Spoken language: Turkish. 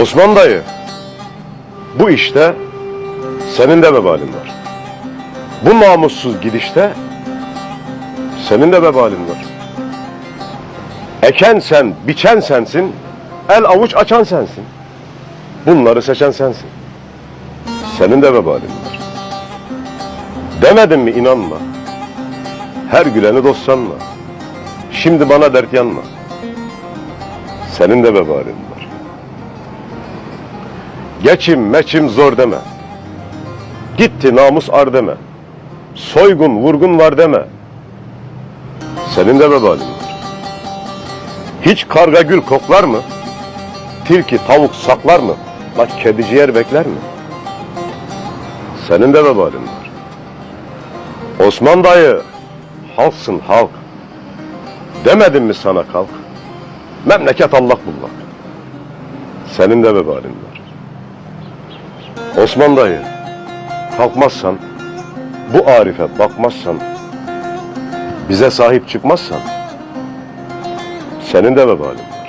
Osman dayı, bu işte senin de vebalin var. Bu namussuz gidişte senin de vebalin var. Eken sen, biçen sensin, el avuç açan sensin. Bunları seçen sensin. Senin de vebalin var. Demedim mi inanma. Her güleni dost sanma. Şimdi bana dert yanma. Senin de vebalin var. Geçim meçim zor deme. Gitti namus ar deme. Soygun vurgun var deme. Senin de vebalin var. Hiç karga gül koklar mı? Tilki tavuk saklar mı? La kedi ciğer bekler mi? Senin de vebalin var. Osman dayı, halksın halk. Demedim mi sana kalk? Memleket Allah bullak. Senin de vebalin var. Osman dayı, kalkmazsan, bu arife bakmazsan, bize sahip çıkmazsan, senin de vebalin.